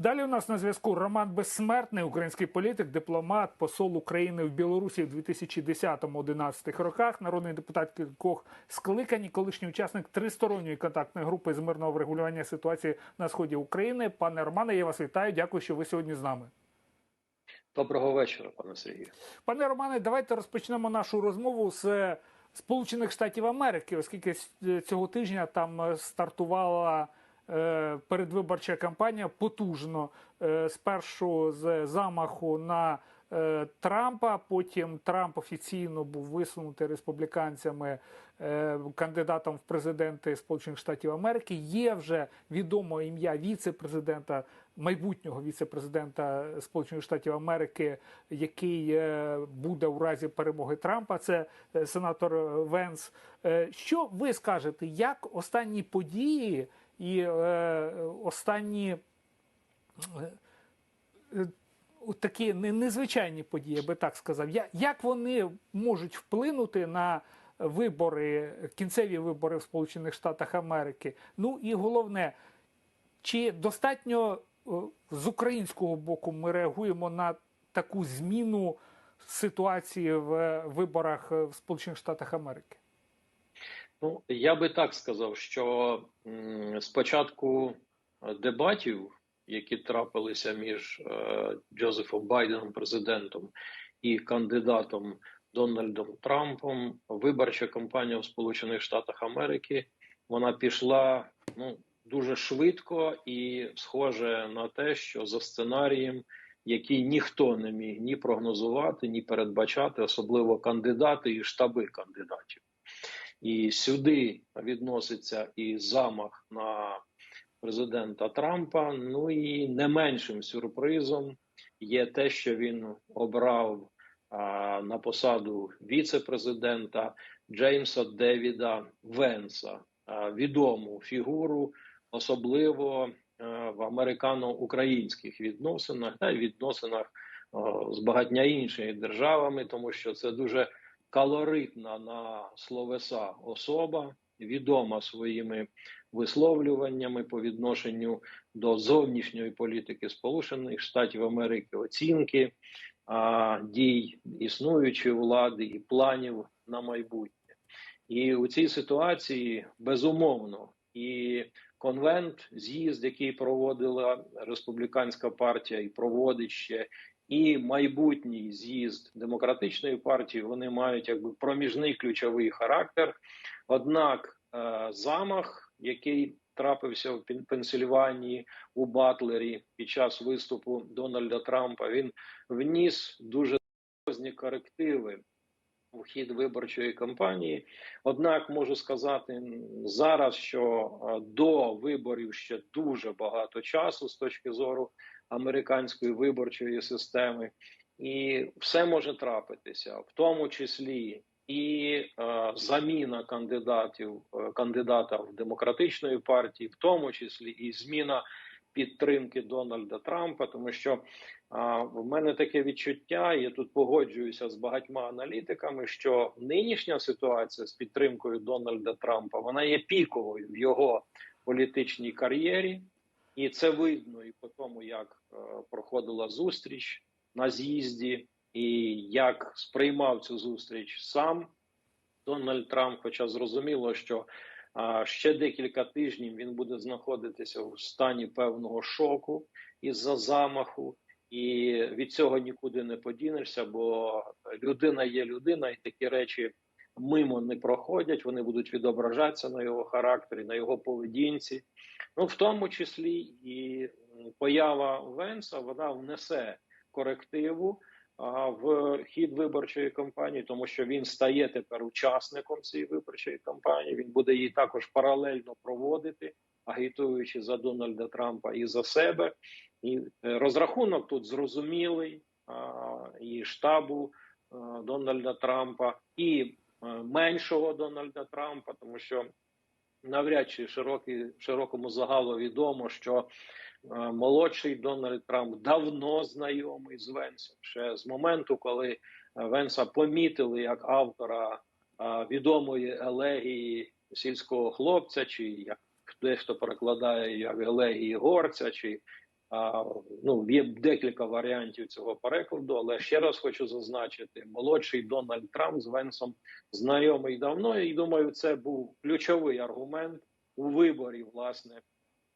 Далі у нас на зв'язку Роман Безсмертний, український політик, дипломат, посол України в Білорусі в 2010-2011 роках, народний депутат кількох скликань, колишній учасник тристоронньої контактної групи з мирного врегулювання ситуації на сході України. Пане Романе, я вас вітаю. Дякую, що ви сьогодні з нами. Доброго вечора, пане Сергію. Пане Романе, давайте розпочнемо нашу розмову з Сполучених Штатів Америки, оскільки цього тижня там стартувала передвиборча кампанія потужно. Е, Спершу з замаху на е, Трампа, потім Трамп офіційно був висунутий республіканцями е, кандидатом в президенти Сполучених Штатів Америки. Є вже відомо ім'я віце-президента, майбутнього віце-президента Сполучених Штатів Америки, який е, буде у разі перемоги Трампа. Це е, сенатор Венс. Е, Що ви скажете, як останні події і е, останні е, такі незвичайні події, я би так сказав, як вони можуть вплинути на вибори, кінцеві вибори в Сполучених Штатах Америки? Ну і головне, чи достатньо е, з українського боку ми реагуємо на таку зміну ситуації в е, виборах е, в Сполучених Штатах Америки? Ну я би так сказав, що спочатку е, дебатів, які трапилися між е, Джозефом Байденом, президентом, і кандидатом Дональдом Трампом, виборча кампанія в Сполучених Штатах Америки, вона пішла ну дуже швидко і схоже на те, що за сценарієм, який ніхто не міг ні прогнозувати, ні передбачати, особливо кандидати і штаби кандидатів. І сюди відноситься і замах на президента Трампа. Ну і не меншим сюрпризом є те, що він обрав а, на посаду віце-президента Джеймса Девіда Венса, а, відому фігуру, особливо а, в американо-українських відносинах та відносинах а, з багатьма іншими державами, тому що це дуже калоритна на словеса особа, відома своїми висловлюваннями по відношенню до зовнішньої політики Сполучених Штатів Америки, оцінки а, дій існуючої влади і планів на майбутнє. І у цій ситуації безумовно і конвент, з'їзд, який проводила республіканська партія, і проводить ще і майбутній з'їзд демократичної партії вони мають якби проміжний ключовий характер. Однак е, замах, який трапився в Пен- Пенсильванії у Батлері під час виступу Дональда Трампа, він вніс дуже серйозні корективи у хід виборчої кампанії. Однак можу сказати зараз, що е, до виборів ще дуже багато часу з точки зору американської виборчої системи, і все може трапитися, в тому числі і е, заміна кандидатів е, кандидата в демократичної партії, в тому числі і зміна підтримки Дональда Трампа, тому що а, в мене таке відчуття, я тут погоджуюся з багатьма аналітиками, що нинішня ситуація з підтримкою Дональда Трампа вона є піковою в його політичній кар'єрі, і це видно і по тому, як е, проходила зустріч на з'їзді, і як сприймав цю зустріч сам Дональд Трамп. Хоча зрозуміло, що ще декілька тижнів він буде знаходитися в стані певного шоку із-за замаху, і від цього нікуди не подінешся, бо людина є людина, і такі речі мимо не проходять. Вони будуть відображатися на його характері, на його поведінці. Ну, в тому числі і поява Венса вона внесе корективу в хід виборчої кампанії, тому що він стає тепер учасником цієї виборчої кампанії. Він буде її також паралельно проводити, агітуючи за Дональда Трампа і за себе. І е, розрахунок тут зрозумілий і штабу е, Дональда Трампа, і е, меншого Дональда Трампа, тому що навряд чи широкий, широкому загалу відомо, що е, молодший Дональд Трамп давно знайомий з Венсом. Ще з моменту, коли Венса помітили як автора е, відомої елегії сільського хлопця, чи як дехто перекладає як елегії горця, чи ну, є декілька варіантів цього перекладу, але ще раз хочу зазначити: молодший Дональд Трамп з Венсом знайомий давно, і думаю, це був ключовий аргумент у виборі власне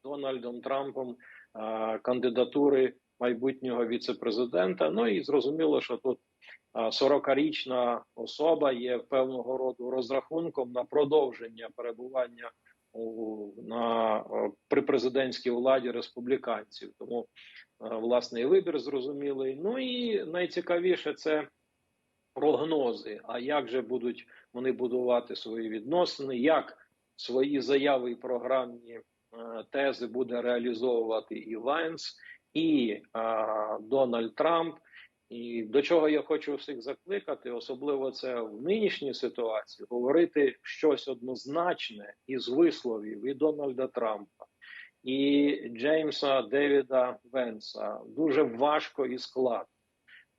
Дональдом Трампом кандидатури майбутнього віцепрезидента. Ну і зрозуміло, що тут а, 40-річна особа є певного роду розрахунком на продовження перебування на е, при президентській владі республіканців. Тому е, власне і вибір зрозумілий. Ну і найцікавіше це прогнози. А як же будуть вони будувати свої відносини? Як свої заяви і програмні е, тези буде реалізовувати і Вайнс, і е, Дональд Трамп? І до чого я хочу всіх закликати, особливо це в нинішній ситуації, говорити щось однозначне із висловів і Дональда Трампа, і Джеймса Девіда Венса дуже важко і складно.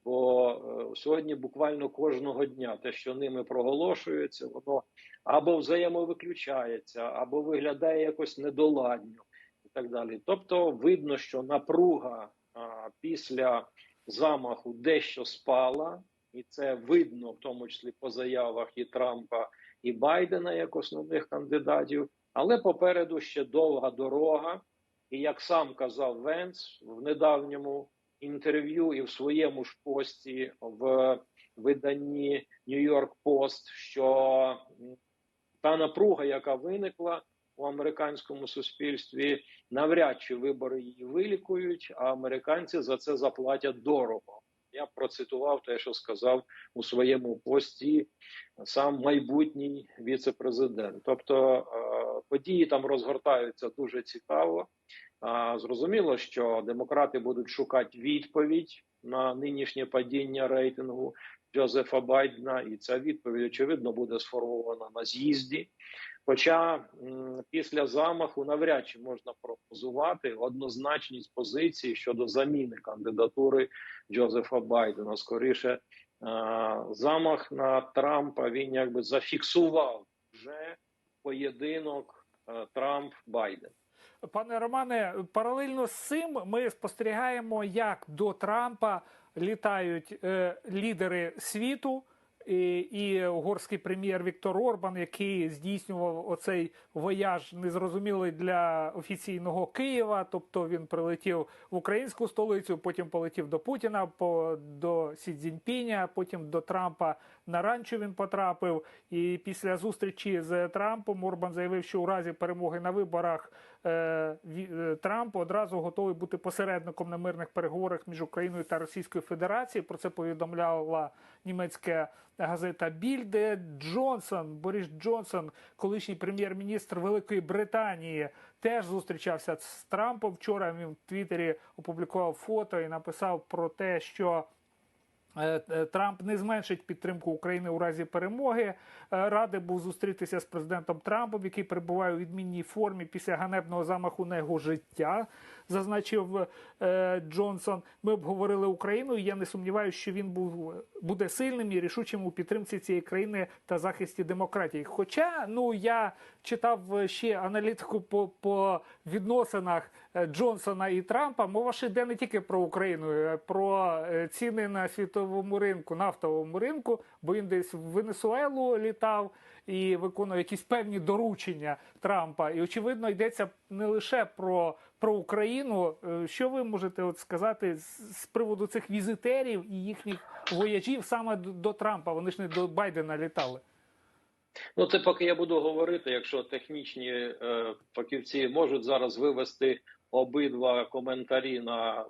Бо е, сьогодні буквально кожного дня те, що ними проголошується, воно або взаємовиключається, або виглядає якось недоладньо і так далі. Тобто, видно, що напруга а, після замаху дещо спала, і це видно, в тому числі по заявах і Трампа, і Байдена як основних кандидатів. Але попереду ще довга дорога. І як сам казав Венс в недавньому інтерв'ю і в своєму ж пості в виданні Нью-Йорк Пост, що та напруга, яка виникла у американському суспільстві, навряд чи вибори її вилікують, а американці за це заплатять дорого. Я процитував те, що сказав у своєму пості сам майбутній віце-президент. Тобто події там розгортаються дуже цікаво. Зрозуміло, що демократи будуть шукати відповідь на нинішнє падіння рейтингу Джозефа Байдена, і ця відповідь очевидно буде сформована на з'їзді. Хоча після замаху навряд чи можна прогнозувати однозначність позиції щодо заміни кандидатури Джозефа Байдена. Скоріше, замах на Трампа він якби зафіксував вже поєдинок Трамп Байден. Пане Романе, паралельно з цим ми спостерігаємо, як до Трампа літають е, лідери світу. І, і угорський прем'єр Віктор Орбан, який здійснював оцей вояж незрозумілий для офіційного Києва. Тобто він прилетів в українську столицю, потім полетів до Путіна, по до Сі Цзіньпіня, потім до Трампа на ранчо він потрапив. І після зустрічі з Трампом Орбан заявив, що у разі перемоги на виборах Трамп одразу готовий бути посередником на мирних переговорах між Україною та Російською Федерацією. Про це повідомляла німецька газета Більде Джонсон, Борис Джонсон, колишній прем'єр-міністр Великої Британії, теж зустрічався з Трампом. Вчора він в Твіттері опублікував фото і написав про те, що. Трамп не зменшить підтримку України у разі перемоги. Радий був зустрітися з президентом Трампом, який перебуває у відмінній формі після ганебного замаху на його життя, зазначив Джонсон. Ми обговорили Україну. і Я не сумніваюся, що він був буде сильним і рішучим у підтримці цієї країни та захисті демократії. Хоча ну я читав ще аналітику по, по відносинах Джонсона і Трампа. Мова ж йде не тільки про Україну, а про ціни на світовому ринку, нафтовому ринку, бо він десь в Венесуелу літав і виконує якісь певні доручення Трампа. І очевидно йдеться не лише про про Україну. Що ви можете от сказати з, приводу цих візитерів і їхніх вояжів саме до Трампа? Вони ж не до Байдена літали. Ну, це поки я буду говорити, якщо технічні е, фахівці можуть зараз вивести обидва коментарі на е,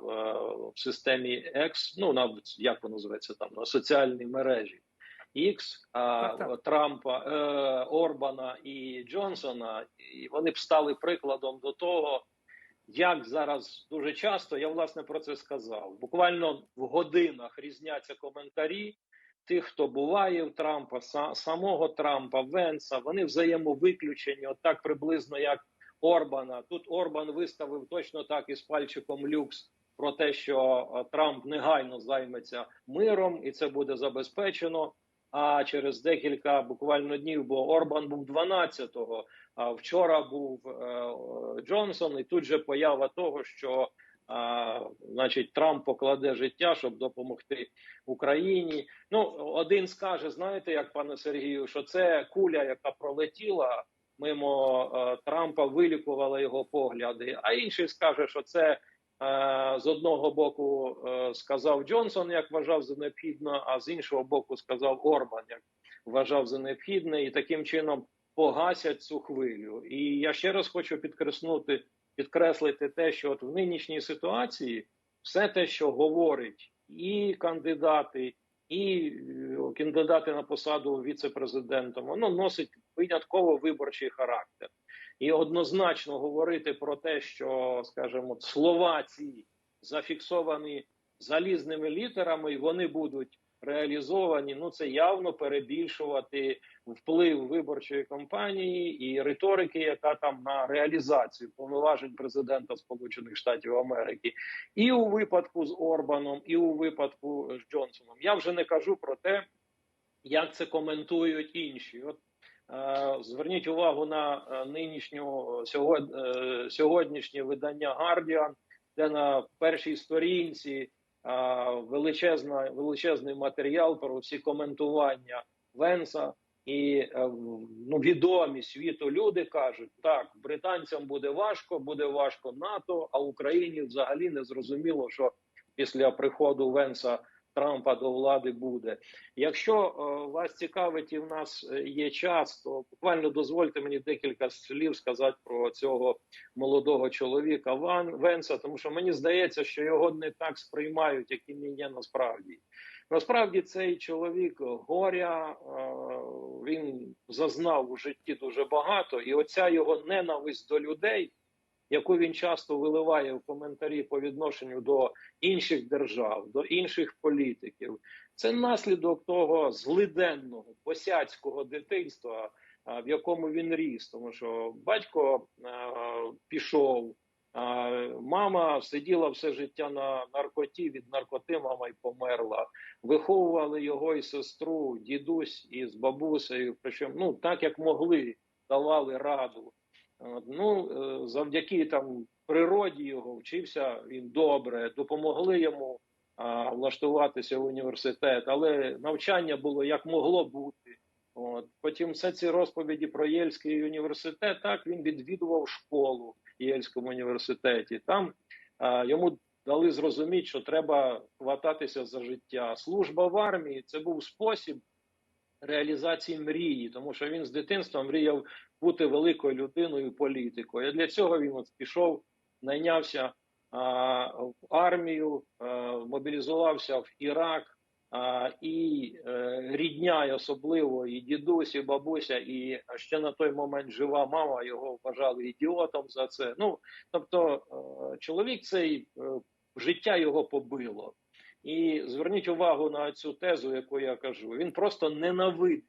в системі X, ну на як воно називається там на соціальній мережі X, а. Трампа, е, Орбана і Джонсона, і вони б стали прикладом до того, як зараз дуже часто я власне про це сказав. Буквально в годинах різняться коментарі тих, хто буває в Трампа, са- самого Трампа, Венса. Вони взаємовиключені, от так приблизно як Орбана. Тут Орбан виставив точно так із пальчиком люкс про те, що е, Трамп негайно займеться миром, і це буде забезпечено. А через декілька буквально днів, бо Орбан був 12-го, а вчора був е, Джонсон, і тут же поява того, що а, значить, Трамп покладе життя, щоб допомогти Україні. Ну, один скаже, знаєте, як пане Сергію, що це куля, яка пролетіла мимо е, Трампа, вилікувала його погляди. А інший скаже, що це е, з одного боку е, сказав Джонсон, як вважав за необхідно, а з іншого боку сказав Орбан, як вважав за необхідне, і таким чином погасять цю хвилю. І я ще раз хочу підкреснути, підкреслити те, що от в нинішній ситуації все те, що говорить і кандидати, і кандидати на посаду віце-президентом, воно носить винятково виборчий характер. І однозначно говорити про те, що, скажімо, слова ці зафіксовані залізними літерами, і вони будуть реалізовані. Ну це явно перебільшувати вплив виборчої кампанії і риторики, яка там на реалізацію повноважень президента Сполучених Штатів Америки, і у випадку з Орбаном, і у випадку з Джонсоном. Я вже не кажу про те, як це коментують інші. От зверніть увагу на е, нинішню е, сьогоднішнє видання Guardian, де на першій сторінці величезна, величезний матеріал про всі коментування Венса. І е, ну, відомі світу люди кажуть, так, британцям буде важко, буде важко НАТО, а Україні взагалі не зрозуміло, що після приходу Венса Трампа до влади буде. Якщо е, вас цікавить і в нас е, є час, то буквально дозвольте мені декілька слів сказати про цього молодого чоловіка Ван Венса, тому що мені здається, що його не так сприймають, як він є насправді. Насправді цей чоловік горя, е, він зазнав у житті дуже багато, і оця його ненависть до людей, яку він часто виливає в коментарі по відношенню до інших держав, до інших політиків, це наслідок того злиденного босяцького дитинства, в якому він ріс, тому що батько пішов. Мама сиділа все життя на наркоті. Від наркоти мама й померла. Виховували його і сестру, дідусь із бабусею. Причому ну так як могли, давали раду. Ну е, завдяки там природі його вчився він добре, допомогли йому а, влаштуватися в університет, але навчання було як могло бути. От потім все ці розповіді про Єльський університет. Так він відвідував школу в Єльському університеті. Там а, йому дали зрозуміти, що треба хвататися за життя. Служба в армії це був спосіб реалізації мрії, тому що він з дитинства мріяв бути великою людиною, політикою. І для цього він от пішов, найнявся а, в армію, а, мобілізувався в Ірак. А, і е, рідня, і особливо і дідусь, і бабуся, і ще на той момент жива мама його вважали ідіотом за це. Ну тобто, е, чоловік цей е, життя його побило. І зверніть увагу на цю тезу, яку я кажу. Він просто ненавидить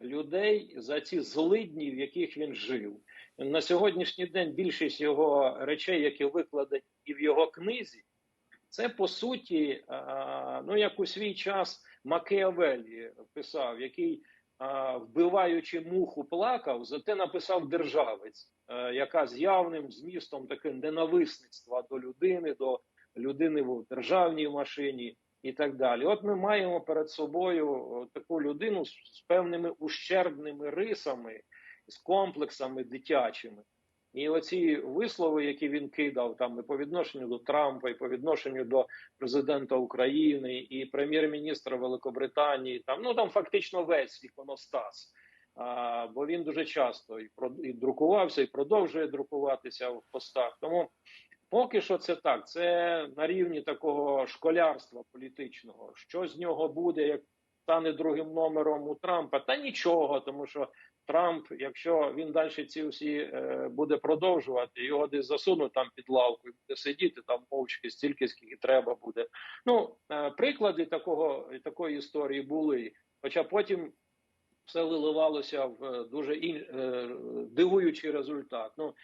людей за ці злидні, в яких він жив. На сьогоднішній день більшість його речей, які викладені і в його книзі, це по суті, ну як у свій час Макіавелі писав, який, вбиваючи муху, плакав, зате написав державець, яка з явним змістом таке ненависництва до людини, до людини в державній машині і так далі. От ми маємо перед собою таку людину з, з певними ущербними рисами, з комплексами дитячими. І оці вислови, які він кидав там і по відношенню до Трампа, і по відношенню до президента України, і прем'єр-міністра Великобританії, там ну там фактично весь іконостас. А, бо він дуже часто і, про, і друкувався, і продовжує друкуватися в постах. Тому поки що це так. Це на рівні такого школярства політичного. Що з нього буде, як стане другим номером у Трампа? Та нічого, тому що Трамп, якщо він далі ці всі е, буде продовжувати, його десь засунуть там під лавку і буде сидіти там мовчки стільки, скільки треба буде. Ну е, приклади такого такої історії були, хоча потім все виливалося в е, дуже ін, дивуючий результат. Ну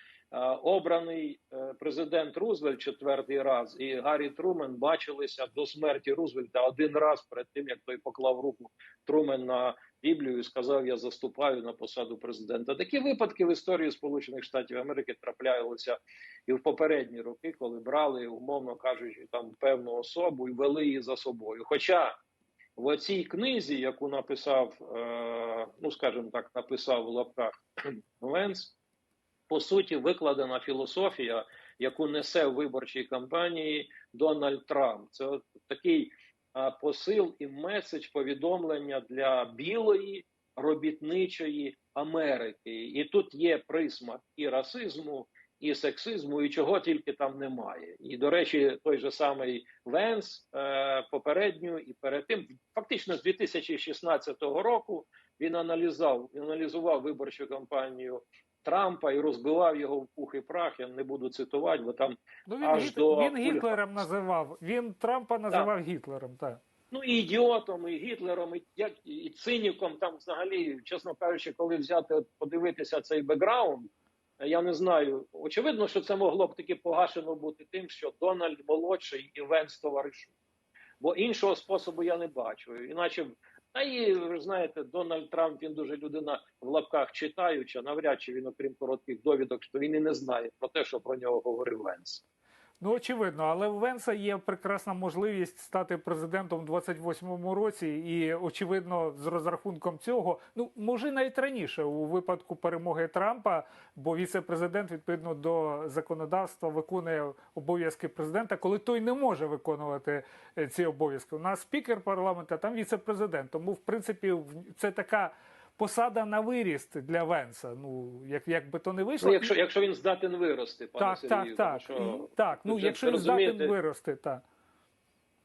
обраний е, президент Рузвельт четвертий раз і Гаррі Трумен бачилися до смерті Рузвельта один раз перед тим, як той поклав руку Трумен на Біблію і сказав: Я заступаю на посаду президента. Такі випадки в історії Сполучених Штатів Америки траплялися і в попередні роки, коли брали, умовно кажучи, там певну особу і вели її за собою. Хоча в оцій книзі, яку написав, е, ну скажімо так, написав в лапках Венс, по суті, викладена філософія, яку несе в виборчій кампанії Дональд Трамп. Це такий посил і меседж повідомлення для білої робітничої Америки. І тут є присмак і расизму, і сексизму, і чого тільки там немає. І до речі, той же самий Венс е, попередньо і перед тим, фактично з 2016 року, він аналізував, аналізував виборчу кампанію Трампа і розбивав його в пух і прах. Я не буду цитувати, бо там Ну він, аж Гіт... до він Гітлером називав. Він Трампа називав Гітлером. Так. ну і ідіотом, і Гітлером, і як і циніком. Там, взагалі, чесно кажучи, коли взяти от, подивитися цей бекграунд, я не знаю. Очевидно, що це могло б таки погашено бути тим, що Дональд молодший і Венс товаришують. Бо іншого способу я не бачу. Іначе та і ви знаєте, Дональд Трамп він дуже людина в лапках читаюча. Навряд чи він, окрім коротких довідок, що він і не знає про те, що про нього говорив Венс. Ну, очевидно, але у Венса є прекрасна можливість стати президентом у 28-му році, і очевидно, з розрахунком цього, ну може навіть раніше, у випадку перемоги Трампа, бо віце-президент відповідно до законодавства виконує обов'язки президента, коли той не може виконувати е, ці обов'язки. У нас спікер парламенту, а там віце-президент. Тому, в принципі, в- це така. Посада на виріст для Венса. Ну як, як би то не вийшло, Ну, якщо, якщо він здатен вирости, пане так, Сергію, так, так, що І- так. Ну якщо він здатен вирости, так.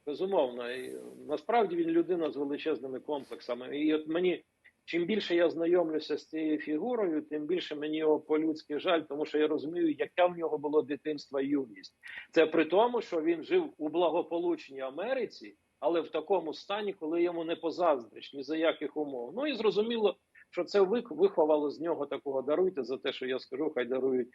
Безумовно, і насправді він людина з величезними комплексами. І от мені чим більше я знайомлюся з цією фігурою, тим більше мені його по-людськи жаль, тому що я розумію, яке в нього було дитинство і юність. Це при тому, що він жив у благополучній Америці, але в такому стані, коли йому не позаздриш ні за яких умов. Ну і зрозуміло, що це вих- виховало з нього такого даруйте за те, що я скажу, хай дарують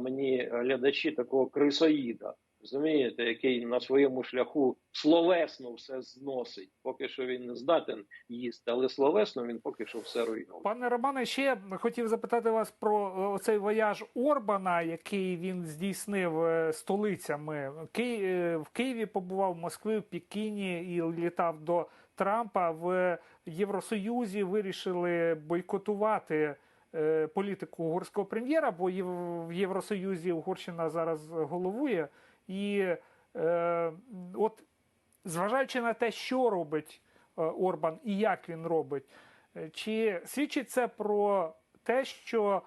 мені глядачі такого крисоїда. Розумієте, який на своєму шляху словесно все зносить. Поки що він не здатен їсти, але словесно він поки що все руйнує. Пане Романе, ще хотів запитати вас про е, цей вояж Орбана, який він здійснив е, столицями. Е, В Києві побував, в Москві, в Пекіні і літав до Трампа. В Євросоюзі вирішили бойкотувати політику угорського прем'єра, бо в Євросоюзі Угорщина зараз головує. І е, от зважаючи на те, що робить е, Орбан і як він робить, е, чи свідчить це про те, що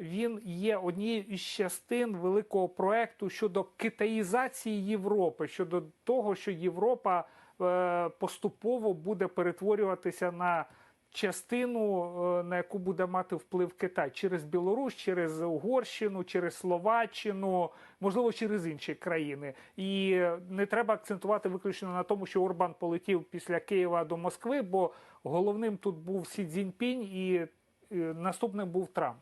він є однією із частин великого проекту щодо китаїзації Європи, щодо того, що Європа е, поступово буде перетворюватися на частину, е, на яку буде мати вплив Китай через Білорусь, через Угорщину, через Словаччину, можливо, через інші країни. І не треба акцентувати виключно на тому, що Орбан полетів після Києва до Москви, бо головним тут був Сі Цзіньпінь і е, наступним був Трамп.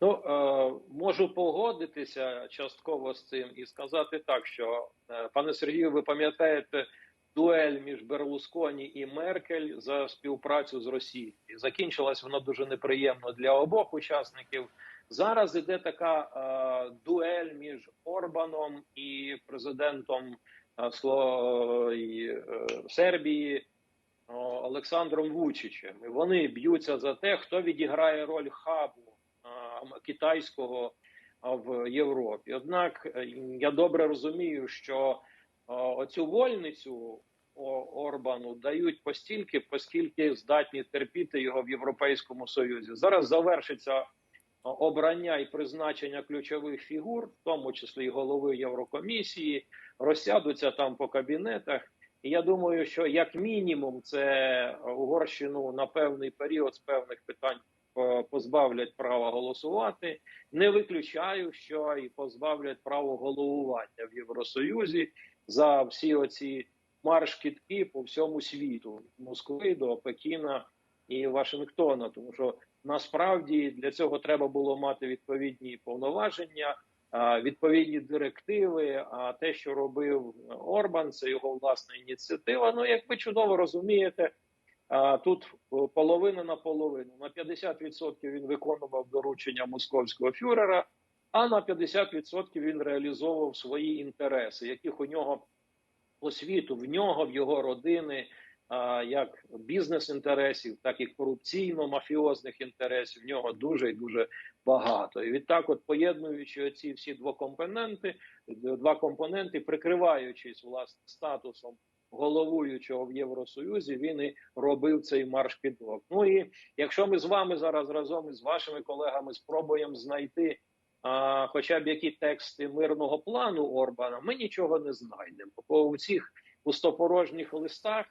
Ну е, можу погодитися частково з цим і сказати так, що е, пане Сергію, ви пам'ятаєте дуель між Берлусконі і Меркель за співпрацю з Росією. Закінчилась вона дуже неприємно для обох учасників. Зараз іде така е, дуель між Орбаном і президентом е, Сло... е, Сербії о, Олександром Вучичем. І вони б'ються за те, хто відіграє роль хабу а, китайського в Європі. Однак е, я добре розумію, що а, оцю вольницю Орбану дають постільки, оскільки здатні терпіти його в Європейському Союзі. Зараз завершиться обрання і призначення ключових фігур, в тому числі і голови Єврокомісії, розсядуться там по кабінетах. І я думаю, що як мінімум це Угорщину на певний період з певних питань е, позбавлять права голосувати. Не виключаю, що і позбавлять права головування в Євросоюзі за всі оці марш-кітки по всьому світу, від Москви до Пекіна і Вашингтона, тому що насправді для цього треба було мати відповідні повноваження, відповідні директиви. А те, що робив Орбан, це його власна ініціатива. Ну, як ви чудово розумієте, тут половина на половину. На 50% він виконував доручення московського фюрера, а на 50% він реалізовував свої інтереси, яких у нього по світу, в нього, в його родини, як бізнес-інтересів, так і корупційно-мафіозних інтересів. В нього дуже і дуже багато. І відтак, от поєднуючи оці всі два компоненти, два компоненти, прикриваючись власне статусом головуючого в Євросоюзі, він і робив цей марш підлог. Ну і якщо ми з вами зараз разом із вашими колегами спробуємо знайти. А, хоча б які тексти мирного плану Орбана, ми нічого не знайдемо. Бо у цих пустопорожніх листах,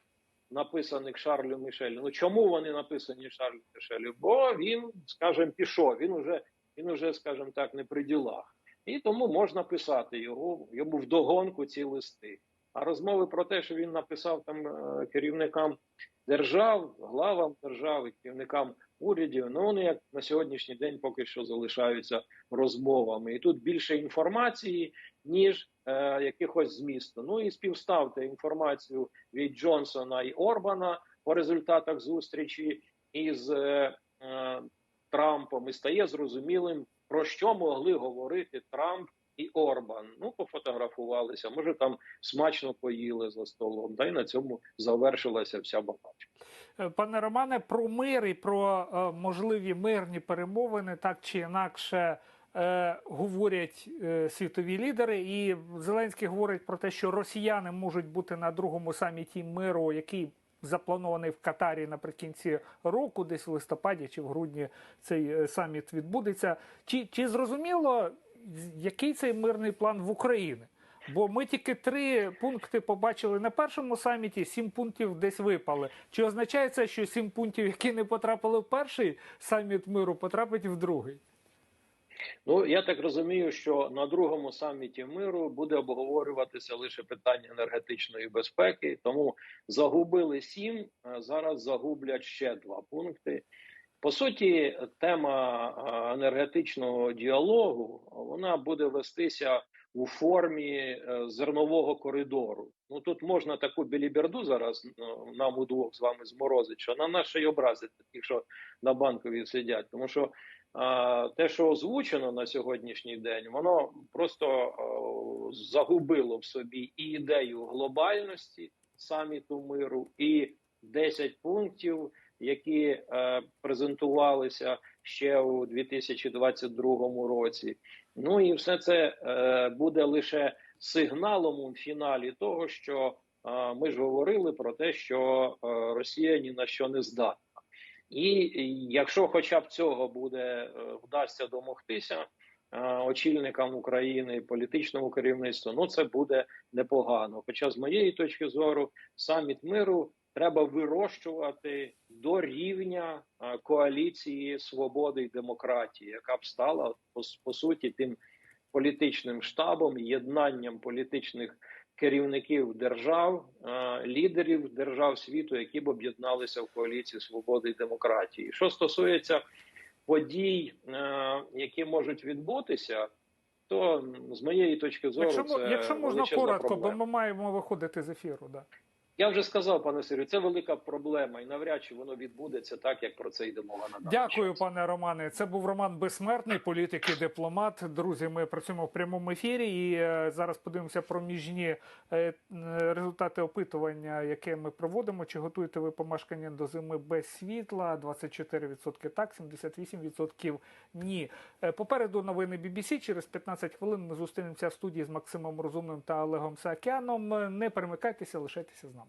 написаних Шарлю Мішелю, ну чому вони написані Шарлю Мішелю? Бо він, скажімо, пішов, він уже, він уже, скажімо так, не при ділах. І тому можна писати його, йому вдогонку ці листи. А розмови про те, що він написав там е, керівникам держав, главам держав і керівникам урядів, ну вони як на сьогоднішній день поки що залишаються розмовами. І тут більше інформації, ніж е, якихось змісту. Ну і співставте інформацію від Джонсона і Орбана по результатах зустрічі із е, е, Трампом, і стає зрозумілим, про що могли говорити Трамп і Орбан. Ну, пофотографувалися, може там смачно поїли за столом. Та й на цьому завершилася вся балачка. Е, Пане Романе, про мир і про е, можливі мирні перемовини так чи інакше е, говорять е, світові лідери. І Зеленський говорить про те, що росіяни можуть бути на другому саміті миру, який запланований в Катарі наприкінці року, десь в листопаді чи в грудні цей е, саміт відбудеться. Чи, чи зрозуміло, який цей мирний план в Україні? Бо ми тільки три пункти побачили на першому саміті, сім пунктів десь випали. Чи означає це, що сім пунктів, які не потрапили в перший саміт миру, потрапить в другий? Ну я так розумію, що на другому саміті миру буде обговорюватися лише питання енергетичної безпеки. Тому загубили сім, зараз загублять ще два пункти. По суті, тема енергетичного діалогу вона буде вестися у формі е, зернового коридору. Ну тут можна таку біліберду зараз нам удвох з вами зморозити, що на нас ще й що на банковій сидять, тому що. Те, що озвучено на сьогоднішній день, воно просто загубило в собі і ідею глобальності саміту миру, і 10 пунктів, які е, презентувалися ще у 2022 році. Ну і все це е, буде лише сигналом у фіналі того, що е, ми ж говорили про те, що е, Росія ні на що не здатна. І якщо хоча б цього буде е, вдасться домогтися е, очільникам України, політичному керівництву, ну це буде непогано. Хоча, з моєї точки зору, саміт миру треба вирощувати до рівня е, коаліції свободи і демократії, яка б стала по, по суті тим політичним штабом, єднанням політичних керівників держав, е, лідерів держав світу, які б об'єдналися в коаліції свободи і демократії. Що стосується подій, е, які можуть відбутися, то з моєї точки зору, Якщо, це якщо можна коротко, проблема. бо ми маємо виходити з ефіру. Да. Я вже сказав, пане Сирію, це велика проблема, і навряд чи воно відбудеться так, як про це йде мова на Дякую, час. пане Романе. Це був Роман Безсмертний, політик і дипломат. Друзі, ми працюємо в прямому ефірі і е, зараз подивимося проміжні е, результати опитування, яке ми проводимо. Чи готуєте ви помешкання до зими без світла? 24% так, 78% ні. Е, Попереду новини BBC. Через 15 хвилин ми зустрінемося в студії з Максимом Розумним та Олегом Саакяном. Не перемикайтеся, лишайтеся з нами.